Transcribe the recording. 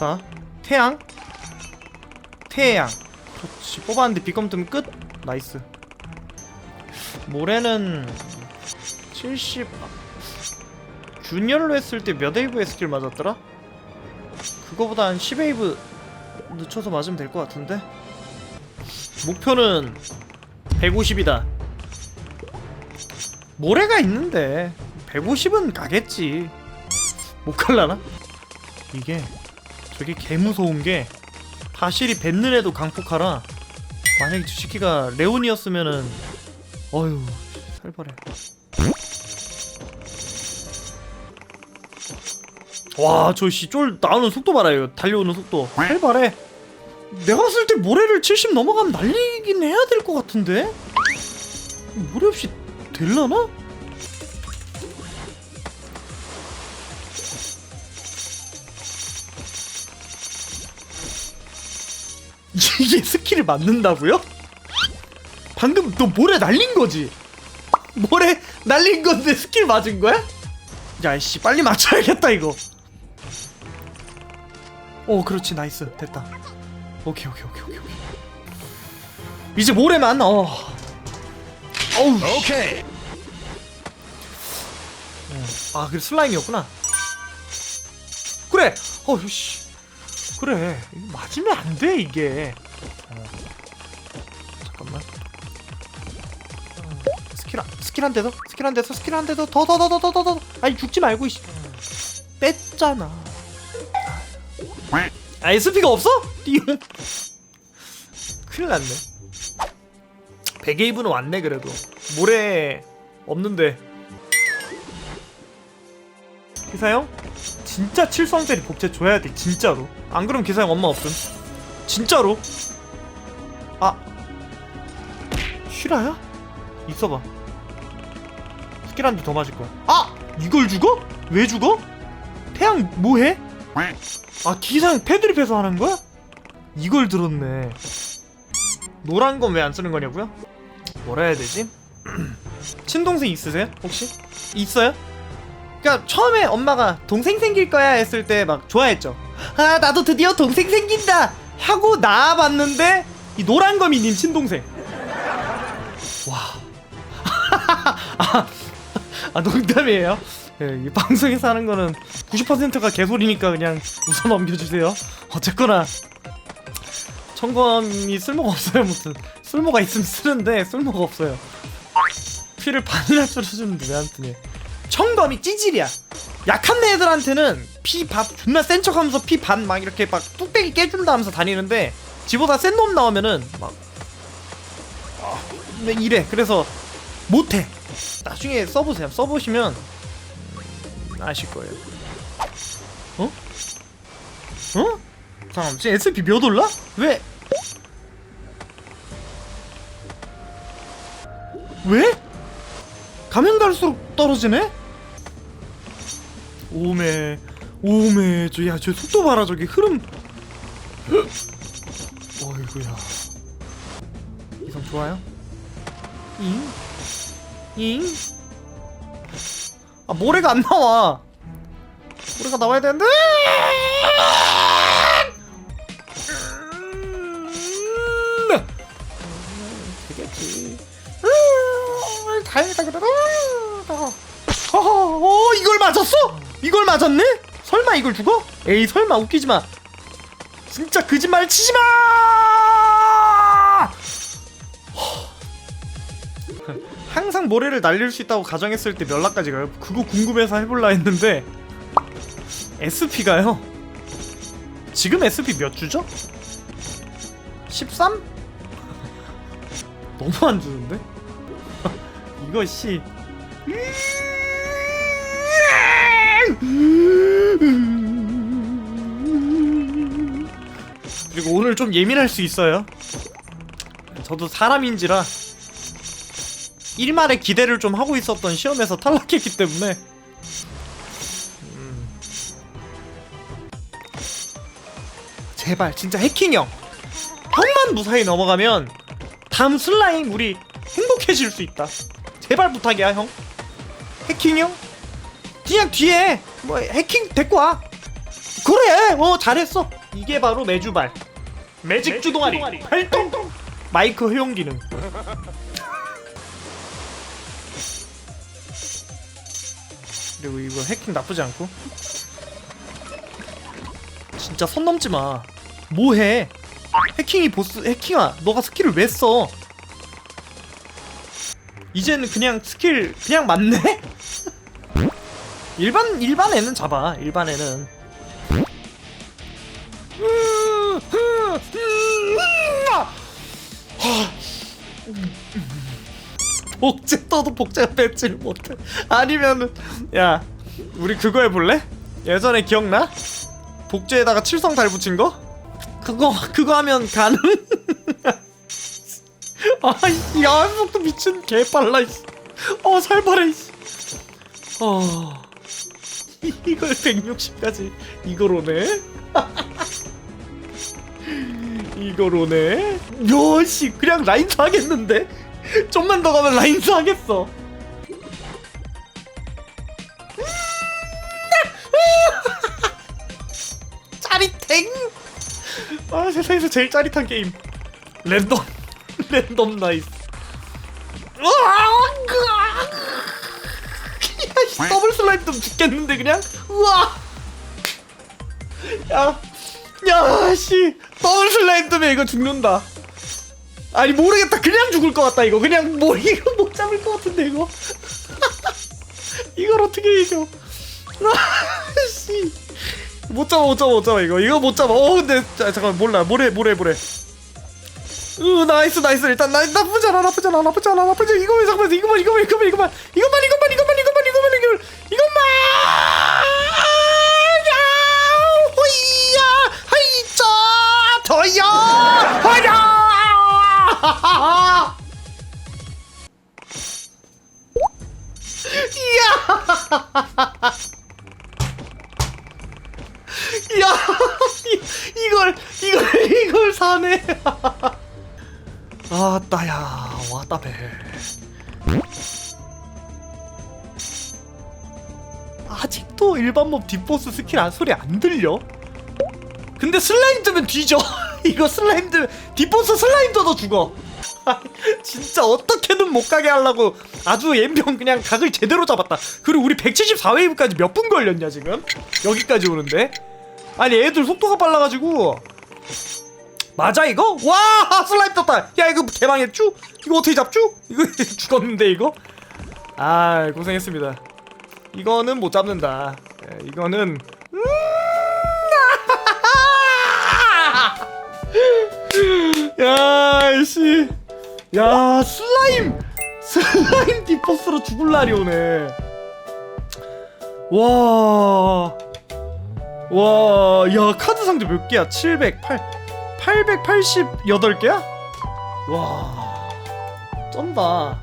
자 태양. 태양. 그렇지 뽑았는데 비검 뜨면 끝. 나이스. 모래는 70 주니어로 했을 때 몇 웨이브의 스킬 맞았더라? 그거보다 한 10웨이브 늦춰서 맞으면 될 것 같은데? 목표는 150이다. 모래가 있는데 150은 가겠지. 못 갈라나? 이게 저게 개 무서운 게 바실이 뱉는 애도 강폭하라. 만약에 주식기가 레온이었으면은 어휴 살벌해. 와저씨쫄 나오는 속도 봐라요 달려오는 속도. 살벌해. 내가 봤을 때 모래를 70 넘어가면 날리긴 해야 될 것 같은데? 모래 없이 될라나? 이게 스킬을 맞는다고요? 방금 너 모래 날린 거지? 모래 날린 건데 스킬 맞은 거야? 야이씨 빨리 맞춰야겠다 이거. 오 그렇지. 나이스. 됐다. 오케이 오케이 오케이 오케이 오케이. 이제 모래만 어. 어우 오케이. 아 그래 슬라임이었구나. 그래! 어휴 씨 그래. 맞으면 안 돼 이게. 어. 잠깐만. 어, 스킬 한 스킬 한 대더? 스킬 한 대더? 스킬 한 대더? 더 더 더 더 더더 아니 죽지 말고 이씨. 뺐잖아. 아 SP가 없어? 큰일 났네. 베게이브는 왔네 그래도. 모래 없는데. 기사형 진짜 칠성짜리 복제 줘야 돼 진짜로 안 그러면 기사형 엄마 없음 진짜로 아 쉬라야? 있어봐 스킬 한 대 더 맞을 거야 아! 이걸 죽어? 왜 죽어? 태양 뭐해? 아 기사형 패드립해서 하는 거야? 이걸 들었네 노란 건 왜 안 쓰는 거냐고요? 뭐라 해야 되지? 친동생 있으세요? 혹시? 있어요? 그니까 처음에 엄마가 동생 생길 거야 했을 때 막 좋아했죠. 아 나도 드디어 동생 생긴다 하고 나와봤는데 이 노란 거미님 친동생. 와. 아, 아 농담이에요. 예, 이 방송에서 하는 거는 90%가 개소리니까 그냥 웃어 넘겨주세요. 어쨌거나 청검이 쓸모가 없어요 무슨 쓸모가 있으면 쓰는데 쓸모가 없어요. 피를 반이나 줄여주는데 왜안 뜨냐. 청검이 찌질이야. 약한 애들한테는 피밥 존나 센 척하면서 피 반 막 이렇게 막 뚝배기 깨준다 하면서 다니는데 지보다 센 놈 나오면은 막 아, 네, 이래. 그래서 못해. 나중에 써보세요. 써보시면 음, 아실 거예요. 어? 어? 잠깐만 지금 SP 몇 올라? 왜? 왜? 가면 갈수록 떨어지네? 오메 오메 저야저 속도 봐라 저기 흐름 어이구야 이성 좋아요? 잉? 잉? 아 모래가 안 나와 모래가 나와야 되는데 되겠지 음, 다행이다 그래도 어, 어, 이걸 맞았어? 이걸 맞았네? 설마 이걸 죽어? 에이 설마 웃기지 마. 진짜 거짓말 치지 마. 항상 모래를 날릴 수 있다고 가정했을 때 연락까지 가요. 그거 궁금해서 해볼라 했는데 SP가요. 지금 SP 몇 주죠? 13? 너무 안 주는데? 이거 씨. 그리고 오늘 좀 예민할 수 있어요. 저도 사람인지라 일말의 기대를 좀 하고 있었던 시험에서 탈락했기 때문에 음. 제발 진짜 해킹형 형만 무사히 넘어가면 다음 슬라임 우리 행복해질 수 있다. 제발 부탁이야 형. 해킹형? 그냥 뒤에 뭐 해킹 데리고 와. 그래. 어 잘했어. 이게 바로 매주발. 매직 주 동아리. 활동. 마이크 회용 기능. 그리고 이거 해킹 나쁘지 않고? 진짜 선 넘지 마. 뭐해? 해킹이 보스 해킹아 너가 스킬을 왜 써? 이제는 그냥 스킬 그냥 맞네? 일반 일반 애는 잡아 일반 애는 복제 떠도 복제가 뺏지를 못해 아니면은 야 우리 그거 해볼래? 예전에 기억나? 복제에다가 칠성 달 붙인 거? 그거 그거 하면 가능? 아이 야속도 미친 개빨라 어 살벌해 어 이걸 160까지 이걸 오네? 이걸 오네? 여씨 그냥 라인스 하겠는데? 좀만 더 가면 라인스 하겠어. 짜릿행 아 세상에서 제일 짜릿한 게임. 랜덤. 랜덤 나이스. 으아 더블 좀 죽겠는데 그냥? 우와! 야야씨. 더블 슬라임 때문에 이거 죽는다. 아니 모르겠다. 그냥 죽을 것 같다 이거. 그냥 뭐 이거 못 잡을 것 같은데 이거. 이걸 어떻게 이겨? 아씨. 못 잡아 못 잡아 못 잡아 이거. 이거 못 잡아. 어 근데 자, 잠깐 몰라. 뭐래 뭐래 뭐래. 으 나이스 나이스. 일단 나 나쁘지 않아 나쁘지 않아 나쁘지 않아 나쁘지 않아. 이거만 잠깐만 이거만 이거만 이거만 이거만 이거만 이거만 이거만 이거만 야 호이야 하이자 더야 하야! 이야! 야 이- 이걸 이걸 이걸 사네. 아 따야 왔다 배 아직도 일반 몹 뒷보스 스킬 안 소리 안 들려? 근데 슬라임 뜨면 뒤져 이거 슬라임 뜨면 뒷보스 슬라임 떠도 죽어 진짜 어떻게든 못 가게 하려고 아주 옌병 그냥 각을 제대로 잡았다 그리고 우리 174웨이브까지 몇 분 걸렸냐 지금 여기까지 오는데 아니 애들 속도가 빨라가지고 맞아 이거? 와 슬라임 떴다 야 이거 개망했쭈? 이거 어떻게 잡쭈? 이거 죽었는데 이거? 아 고생했습니다 이거는 못 잡는다 예, 이거는 음, 야 씨 야 슬라임 슬라임 디퍼스로 죽을 날이 오네 와 와, 야, 카드 상자 몇 개야? 700, 8, 888개야? 와, 쩐다.